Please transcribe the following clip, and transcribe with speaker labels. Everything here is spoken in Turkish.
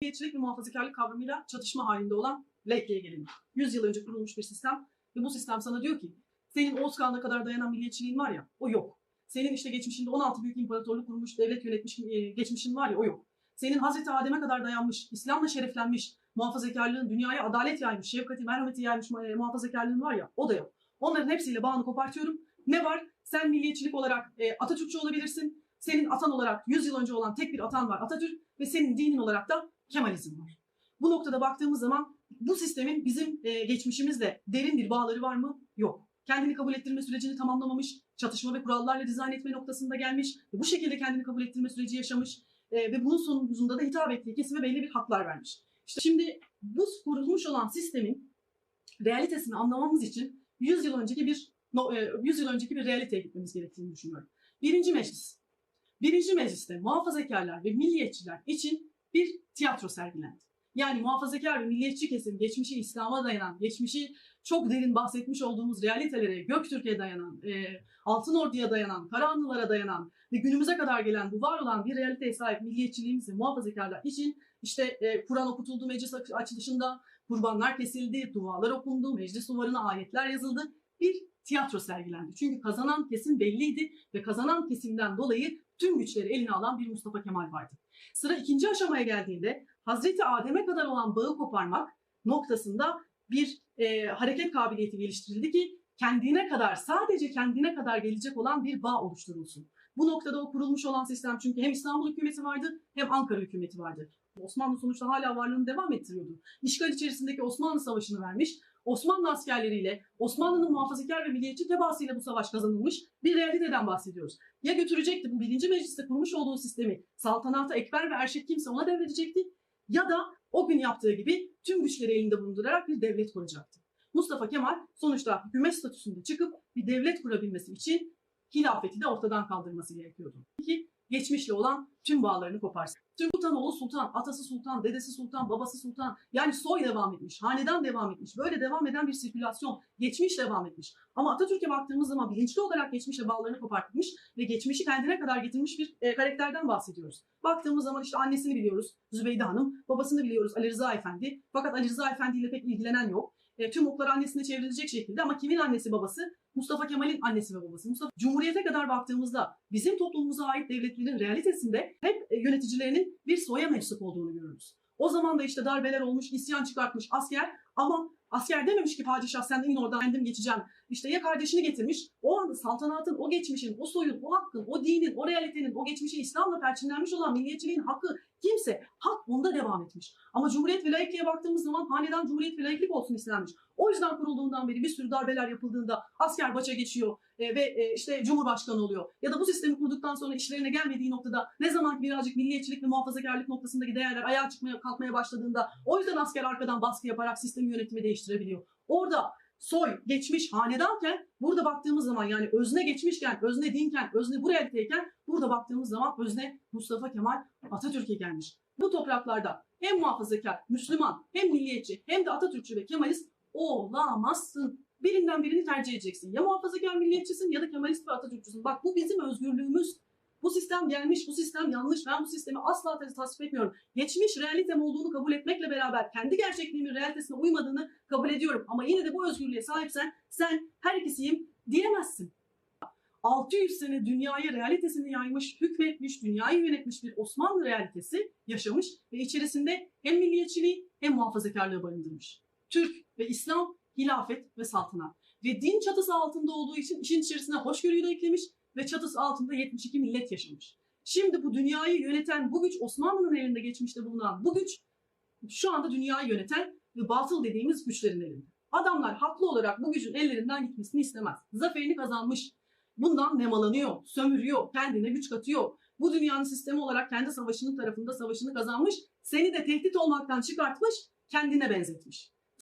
Speaker 1: milliyetçilik ve muhafazakarlık kavramıyla çatışma halinde olan laikliğe gelelim. 100 yıl önce kurulmuş bir sistem ve bu sistem sana diyor ki senin Oğuz Kağan'a kadar dayanan milliyetçiliğin var ya o yok. Senin işte geçmişinde 16 büyük imparatorluk kurmuş, devlet yönetmiş e, geçmişin var ya o yok. Senin Hazreti Adem'e kadar dayanmış, İslam'la şereflenmiş, muhafazakarlığın, dünyaya adalet yaymış, şefkati, merhameti yaymış e, muhafazakarlığın var ya o da yok. Onların hepsiyle bağını kopartıyorum. Ne var? Sen milliyetçilik olarak e, Atatürkçü olabilirsin. Senin atan olarak 100 yıl önce olan tek bir atan var Atatürk ve senin dinin olarak da Kemalizm var. Bu noktada baktığımız zaman bu sistemin bizim e, geçmişimizle derin bir bağları var mı? Yok. Kendini kabul ettirme sürecini tamamlamamış, çatışma ve kurallarla dizayn etme noktasında gelmiş bu şekilde kendini kabul ettirme süreci yaşamış e, ve bunun sonucunda da hitap ettiği kesime belli bir haklar vermiş. İşte şimdi bu kurulmuş olan sistemin realitesini anlamamız için 100 yıl önceki bir no, e, 100 yıl önceki bir realiteye gitmemiz gerektiğini düşünüyorum. Birinci meclis. Birinci mecliste muhafazakarlar ve milliyetçiler için bir tiyatro sergilendi. Yani muhafazakar ve milliyetçi kesim geçmişi İslam'a dayanan, geçmişi çok derin bahsetmiş olduğumuz realitelere, Göktürk'e dayanan, e, Altın Ordu'ya dayanan, Karahanlılara dayanan ve günümüze kadar gelen bu var olan bir realiteye sahip milliyetçiliğimiz ve muhafazakarlar için işte e, Kur'an okutuldu meclis açılışında, kurbanlar kesildi, dualar okundu, meclis duvarına ayetler yazıldı. Bir tiyatro sergilendi. Çünkü kazanan kesim belliydi ve kazanan kesimden dolayı tüm güçleri eline alan bir Mustafa Kemal vardı. Sıra ikinci aşamaya geldiğinde Hazreti Adem'e kadar olan bağı koparmak noktasında bir e, hareket kabiliyeti geliştirildi ki kendine kadar sadece kendine kadar gelecek olan bir bağ oluşturulsun. Bu noktada o kurulmuş olan sistem çünkü hem İstanbul hükümeti vardı hem Ankara hükümeti vardı. Osmanlı sonuçta hala varlığını devam ettiriyordu. İşgal içerisindeki Osmanlı Savaşı'nı vermiş. Osmanlı askerleriyle, Osmanlı'nın muhafazakar ve milliyetçi tebaasıyla bu savaş kazanılmış bir realiteden bahsediyoruz. Ya götürecekti bu birinci mecliste kurmuş olduğu sistemi saltanata ekber ve erşek kimse ona devredecekti ya da o gün yaptığı gibi tüm güçleri elinde bulundurarak bir devlet kuracaktı. Mustafa Kemal sonuçta hükümet statüsünde çıkıp bir devlet kurabilmesi için hilafeti de ortadan kaldırması gerekiyordu. Ki geçmişle olan tüm bağlarını koparsın. Tüm sultanoğlu sultan, atası sultan, dedesi sultan, babası sultan yani soy devam etmiş, hanedan devam etmiş. Böyle devam eden bir sirkülasyon, geçmiş devam etmiş. Ama Atatürk'e baktığımız zaman bilinçli olarak geçmişle bağlarını kopartmış ve geçmişi kendine kadar getirmiş bir e, karakterden bahsediyoruz. Baktığımız zaman işte annesini biliyoruz Zübeyde Hanım, babasını biliyoruz Ali Rıza Efendi. Fakat Ali Rıza Efendi ile pek ilgilenen yok. E, tüm oklar annesine çevrilecek şekilde ama kimin annesi babası? Mustafa Kemal'in annesi ve babası. Mustafa Cumhuriyete kadar baktığımızda bizim toplumumuza ait devletlerin realitesinde hep e, yöneticilerinin bir soya mensup olduğunu görürüz. O zaman da işte darbeler olmuş, isyan çıkartmış asker ama asker dememiş ki padişah sen in oradan kendim geçeceğim. İşte ya kardeşini getirmiş o anda saltanatın, o geçmişin, o soyun, o hakkın, o dinin, o realitenin, o geçmişi İslam'la perçinlenmiş olan milliyetçiliğin hakkı kimse hak onda devam etmiş. Ama Cumhuriyet ve baktığımız zaman hanedan Cumhuriyet ve olsun istenmiş. O yüzden kurulduğundan beri bir sürü darbeler yapıldığında asker başa geçiyor ve e, işte Cumhurbaşkanı oluyor. Ya da bu sistemi kurduktan sonra işlerine gelmediği noktada ne zaman birazcık milliyetçilik ve muhafazakarlık noktasındaki değerler ayağa çıkmaya kalkmaya başladığında o yüzden asker arkadan baskı yaparak sistemi yönetimi değiştirebiliyor. Orada soy, geçmiş, hanedanken burada baktığımız zaman yani özne geçmişken, özne dinken, özne bu realiteyken burada baktığımız zaman özne Mustafa Kemal Atatürk'e gelmiş. Bu topraklarda hem muhafazakar, Müslüman, hem milliyetçi, hem de Atatürkçü ve Kemalist olamazsın. Birinden birini tercih edeceksin. Ya muhafazakar milliyetçisin ya da Kemalist ve Atatürkçüsün. Bak bu bizim özgürlüğümüz. Bu sistem gelmiş, bu sistem yanlış. Ben bu sistemi asla tasvip etmiyorum. Geçmiş realitem olduğunu kabul etmekle beraber kendi gerçekliğimin realitesine uymadığını kabul ediyorum. Ama yine de bu özgürlüğe sahipsen sen her ikisiyim diyemezsin. 600 sene dünyaya realitesini yaymış, hükmetmiş, dünyayı yönetmiş bir Osmanlı realitesi yaşamış ve içerisinde hem milliyetçiliği hem muhafazakarlığı barındırmış. Türk ve İslam, hilafet ve saltanat. Ve din çatısı altında olduğu için işin içerisine hoşgörüyü de eklemiş ve çatısı altında 72 millet yaşamış. Şimdi bu dünyayı yöneten bu güç Osmanlı'nın elinde geçmişte bulunan bu güç şu anda dünyayı yöneten ve batıl dediğimiz güçlerin elinde. Adamlar haklı olarak bu gücün ellerinden gitmesini istemez. Zaferini kazanmış. Bundan nemalanıyor, sömürüyor, kendine güç katıyor. Bu dünyanın sistemi olarak kendi savaşının tarafında savaşını kazanmış. Seni de tehdit olmaktan çıkartmış, kendine benzetmiş.